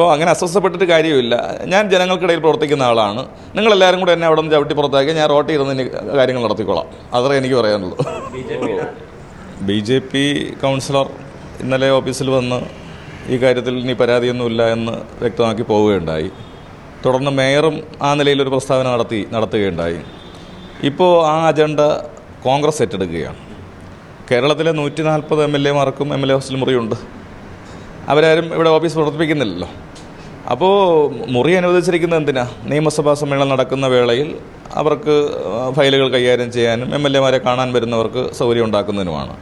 അപ്പോൾ അങ്ങനെ അസ്വസ്ഥപ്പെട്ടിട്ട് കാര്യമില്ല. ഞാൻ ജനങ്ങൾക്കിടയിൽ പ്രവർത്തിക്കുന്ന ആളാണ്. നിങ്ങളെല്ലാവരും കൂടെ എന്നെ അവിടെ നിന്ന് ചവിട്ടി പുറത്താക്കി ഞാൻ റോട്ട് ഇരുന്ന് കാര്യങ്ങൾ നടത്തിക്കോളാം. അത്രേ എനിക്ക് പറയാനുള്ളൂ. ബി ജെ പി കൗൺസിലർ ഇന്നലെ ഓഫീസിൽ വന്ന് ഈ കാര്യത്തിൽ ഇനി പരാതിയൊന്നുമില്ല എന്ന് വ്യക്തമാക്കി പോവുകയുണ്ടായി. തുടർന്ന് മേയറും ആ നിലയിൽ ഒരു പ്രസ്താവന നടത്തി നടത്തുകയുണ്ടായി. ഇപ്പോൾ ആ അജണ്ട കോൺഗ്രസ് ഏറ്റെടുക്കുകയാണ്. കേരളത്തിലെ നൂറ്റി നാൽപ്പത് എം എൽ എമാർക്കും എം എൽ എ ഹോസ്റ്റൽ മുറിയുണ്ട്. അവരാരും ഇവിടെ ഓഫീസ് പ്രവർത്തിപ്പിക്കുന്നില്ലല്ലോ. അപ്പോൾ മുറി അനുവദിച്ചിരിക്കുന്നത് എന്തിനാ? നിയമസഭാ സമ്മേളനം നടക്കുന്ന വേളയിൽ അവർക്ക് ഫയലുകൾ കൈകാര്യം ചെയ്യാനും എം എൽ എമാരെ കാണാൻ വരുന്നവർക്ക് സൗകര്യം ഉണ്ടാക്കുന്നതിനുമാണ്.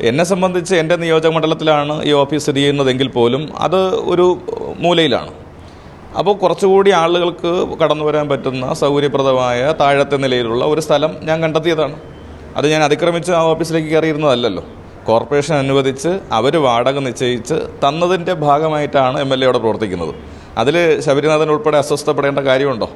എന്നെ സംബന്ധിച്ച് എന്റെ നിയോജക മണ്ഡലത്തിലാണ് ഈ ഓഫീസ് സ്ഥിതി ചെയ്യുന്നതെങ്കിൽ പോലും അത് ഒരു മൂലയിലാണ്. അപ്പോൾ കുറച്ചുകൂടി ആളുകൾക്ക് കടന്നു വരാൻ പറ്റുന്ന സൗകര്യപ്രദമായ താഴത്തെ നിലയിലുള്ള ഒരു സ്ഥലം ഞാൻ കണ്ടെത്തിയതാണ്. അത് ഞാൻ അതിക്രമിച്ച് ആ ഓഫീസിലേക്ക് കയറിയിരുന്നതല്ലല്ലോ. കോർപ്പറേഷൻ അനുവദിച്ച് അവർ വാടക നിശ്ചയിച്ച് തന്നതിന്റെ ഭാഗമായിട്ടാണ് എം എൽ എ അവിടെ പ്രവർത്തിക്കുന്നത്. അതിൽ ശബരിനാഥൻ ഉൾപ്പെടെ അസ്വസ്ഥപ്പെടേണ്ട കാര്യമുണ്ടോ?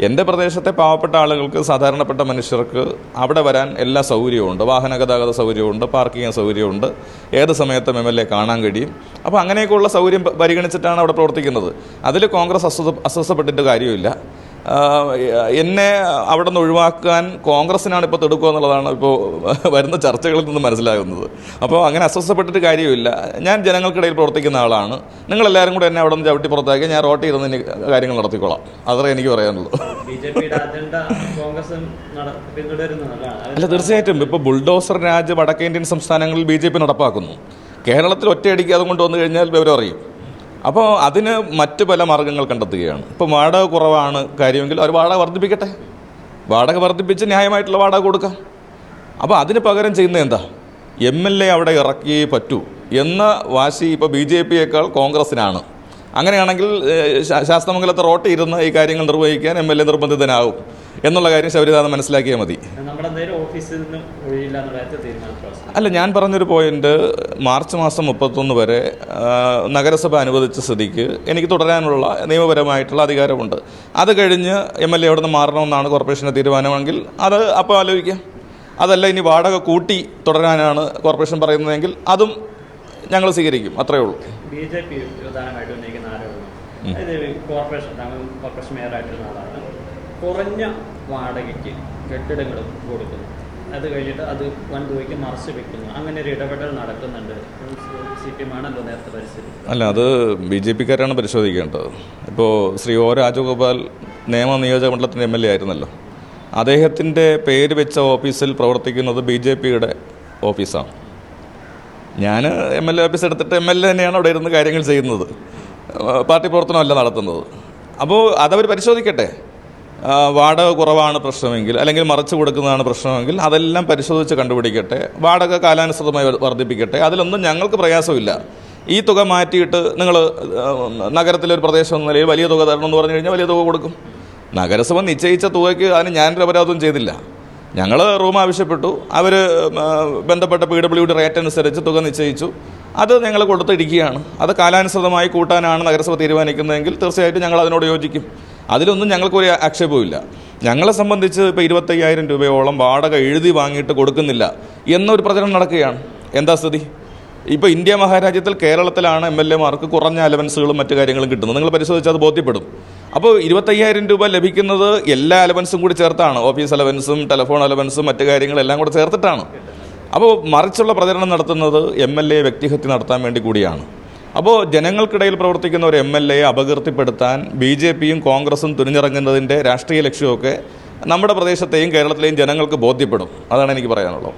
എന്റെ പ്രദേശത്തെ പാവപ്പെട്ട ആളുകൾക്ക് സാധാരണപ്പെട്ട മനുഷ്യർക്ക് അവിടെ വരാൻ എല്ലാ സൗകര്യവുമുണ്ട്. വാഹന ഗതാഗത സൗകര്യമുണ്ട് പാർക്കിംഗ് സൗകര്യമുണ്ട് ഏത് സമയത്തും എം എൽ എ കാണാൻ കഴിയും. അപ്പോൾ അങ്ങനെയൊക്കെയുള്ള സൗകര്യം പരിഗണിച്ചിട്ടാണ് അവിടെ പ്രവർത്തിക്കുന്നത്. അതിൽ കോൺഗ്രസ് അസ്വസ്ഥ അസ്വസ്ഥപ്പെട്ടിട്ട് കാര്യമില്ല. എന്നെ അവിടെ നിന്ന് ഒഴിവാക്കാൻ കോൺഗ്രസിനാണ് ഇപ്പോൾ തെടുക്കുക എന്നുള്ളതാണ് ഇപ്പോൾ വരുന്ന ചർച്ചകളിൽ നിന്ന് മനസ്സിലാകുന്നത്. അപ്പോൾ അങ്ങനെ അസ്വസ്ഥപ്പെട്ടിട്ട് കാര്യമില്ല. ഞാൻ ജനങ്ങൾക്കിടയിൽ പ്രവർത്തിക്കുന്ന ആളാണ്. നിങ്ങളെല്ലാവരും കൂടെ എന്നെ അവിടെ നിന്ന് ചവിട്ടി പുറത്താക്കി ഞാൻ റോട്ട് ഇരുന്ന് ഇനി കാര്യങ്ങൾ നടത്തിക്കോളാം. അത്രേ എനിക്ക് പറയാനുള്ളൂ. അല്ല? തീർച്ചയായിട്ടും. ഇപ്പോൾ ബുൾഡോസർ രാജ് വടക്കേ ഇന്ത്യൻ സംസ്ഥാനങ്ങളിൽ ബി ജെ പി നടപ്പാക്കുന്നു. കേരളത്തിൽ ഒറ്റയടിക്ക് അതുകൊണ്ട് വന്നു കഴിഞ്ഞാൽ വിവരം അറിയും. അപ്പോൾ അതിന് മറ്റ് പല മാർഗങ്ങൾ കണ്ടെത്തുകയാണ്. ഇപ്പോൾ വാടക കുറവാണ് കാര്യമെങ്കിൽ അവർ വാടക വർദ്ധിപ്പിക്കട്ടെ. വാടക വർദ്ധിപ്പിച്ച് ന്യായമായിട്ടുള്ള വാടക കൊടുക്കാം. അപ്പോൾ അതിന് പകരം ചെയ്യുന്നത് എന്താ? എം എൽ എ അവിടെ ഇറക്കിയേ പറ്റൂ എന്ന വാശി ഇപ്പോൾ ബി ജെ പിയേക്കാൾ കോൺഗ്രസിനാണ്. അങ്ങനെയാണെങ്കിൽ ശാസ്ത്രമംഗലത്തെ റോട്ടിൽ റോട്ട് ഇരുന്ന് ഈ കാര്യങ്ങൾ നിർവഹിക്കാൻ എം എൽ എ നിർബന്ധിതനാവും എന്നുള്ള കാര്യം ശബരിനാഥൻ മനസ്സിലാക്കിയാൽ മതി. അല്ല ഞാൻ പറഞ്ഞൊരു പോയിന്റ് മാർച്ച് മാസം മുപ്പത്തൊന്ന് വരെ നഗരസഭ അനുവദിച്ച സ്ഥിതിക്ക് എനിക്ക് തുടരാനുള്ള നിയമപരമായിട്ടുള്ള അധികാരമുണ്ട്. അത് കഴിഞ്ഞ് എം എൽ എ അവിടെ നിന്ന് മാറണമെന്നാണ് കോർപ്പറേഷന്റെ തീരുമാനമെങ്കിൽ അത് അപ്പോൾ ആലോചിക്കാം. അതല്ല ഇനി വാടക കൂട്ടി തുടരാനാണ് കോർപ്പറേഷൻ പറയുന്നതെങ്കിൽ അതും ഞങ്ങൾ സ്വീകരിക്കും. അത്രയേ ഉള്ളൂ. ബി ജെ പി പ്രധാനമായിട്ടും കോർപ്പറേഷൻ മേയറായിട്ടുള്ള ആളാണ്. കുറഞ്ഞ വാടകയ്ക്ക് കെട്ടിടങ്ങൾ കൊടുക്കുന്നു. അത് കഴിഞ്ഞിട്ട് അത് വൻതുകയ്ക്ക് മറച്ചു വെക്കുന്നു. അങ്ങനെ ഒരു ഇടപെടൽ നടക്കുന്നുണ്ട്. അല്ല അത് ബി ജെ പിക്കാരാണ് പരിശോധിക്കേണ്ടത്. ഇപ്പോൾ ശ്രീ ഒ രാജഗോപാൽ നിയമ നിയോജക മണ്ഡലത്തിന്റെ എം എൽ എ ആയിരുന്നല്ലോ. അദ്ദേഹത്തിന്റെ പേര് വെച്ച ഓഫീസിൽ പ്രവർത്തിക്കുന്നത് ബി ജെ പിയുടെ ഓഫീസാണ്. ഞാൻ എം എൽ എ ഓഫീസ് എടുത്തിട്ട് എം എൽ എ തന്നെയാണ് അവിടെ ഇരുന്ന് കാര്യങ്ങൾ ചെയ്യുന്നത്. പാർട്ടി പ്രവർത്തനമല്ല നടത്തുന്നത്. അപ്പോൾ അതവർ പരിശോധിക്കട്ടെ? വാടക കുറവാണ് പ്രശ്നമെങ്കിൽ അല്ലെങ്കിൽ മറച്ചു കൊടുക്കുന്നതാണ് പ്രശ്നമെങ്കിൽ അതെല്ലാം പരിശോധിച്ച് കണ്ടുപിടിക്കട്ടെ വാടക കാലാനുസൃതമായി വർദ്ധിപ്പിക്കട്ടെ. അതിലൊന്നും ഞങ്ങൾക്ക് പ്രയാസമില്ല. ഈ തുക മാറ്റിയിട്ട് നിങ്ങൾ നഗരത്തിലെ ഒരു പ്രദേശം എന്ന നിലയിൽ വലിയ തുക തരണം എന്ന് പറഞ്ഞു കഴിഞ്ഞാൽ വലിയ തുക കൊടുക്കും. നഗരസഭ നിശ്ചയിച്ച തുകയ്ക്ക് അതിന് ഞാനൊരു അപരാധവും ചെയ്തില്ല. ഞങ്ങൾ റൂം ആവശ്യപ്പെട്ടു. അവർ ബന്ധപ്പെട്ട പി ഡബ്ല്യു ഡി റേറ്റ് അനുസരിച്ച് തുക നിശ്ചയിച്ചു. അത് ഞങ്ങൾ കൊടുത്തിരിക്കുകയാണ്. അത് കാലാനുസൃതമായി കൂട്ടാനാണ് നഗരസഭ തീരുമാനിക്കുന്നതെങ്കിൽ തീർച്ചയായിട്ടും ഞങ്ങൾ അതിനോട് യോജിക്കും. അതിലൊന്നും ഞങ്ങൾക്കൊരു ആക്ഷേപമില്ല ഞങ്ങളെ സംബന്ധിച്ച് ഇപ്പോൾ ഇരുപത്തയ്യായിരം രൂപയോളം വാടക എഴുതി വാങ്ങിയിട്ട് കൊടുക്കുന്നില്ല എന്നൊരു പ്രചരണം നടക്കുകയാണ്. എന്താ സ്ഥിതി? ഇപ്പോൾ ഇന്ത്യ മഹാരാജ്യത്തിൽ കേരളത്തിലാണ് എം എൽ എമാർക്ക് കുറഞ്ഞ അലവൻസുകളും മറ്റു കാര്യങ്ങളും കിട്ടുന്നത്. നിങ്ങൾ പരിശോധിച്ചാൽ അത് ബോധ്യപ്പെടും. അപ്പോൾ ഇരുപത്തയ്യായിരം രൂപ ലഭിക്കുന്നത് എല്ലാ അലവൻസും കൂടി ചേർത്താണ്. ഓഫീസ് അലവൻസും ടെലിഫോൺ അലവൻസും മറ്റു കാര്യങ്ങളെല്ലാം കൂടെ ചേർത്തിട്ടാണ്. അപ്പോൾ മറിച്ചുള്ള പ്രചരണം നടത്തുന്നത് എം എൽ എ വ്യക്തിഹത്യ നടത്താൻ വേണ്ടി കൂടിയാണ്. അപ്പോൾ ജനങ്ങൾക്കിടയിൽ പ്രവർത്തിക്കുന്ന ഒരു എം എൽ എയെ അപകീർത്തിപ്പെടുത്താൻ ബി ജെ പിയും കോൺഗ്രസും തുനിഞ്ഞിറങ്ങുന്നതിന്റെ രാഷ്ട്രീയ ലക്ഷ്യമൊക്കെ നമ്മുടെ പ്രദേശത്തെയും കേരളത്തിലെയും ജനങ്ങൾക്ക് ബോധ്യപ്പെടും. അതാണ് എനിക്ക് പറയാനുള്ളത്.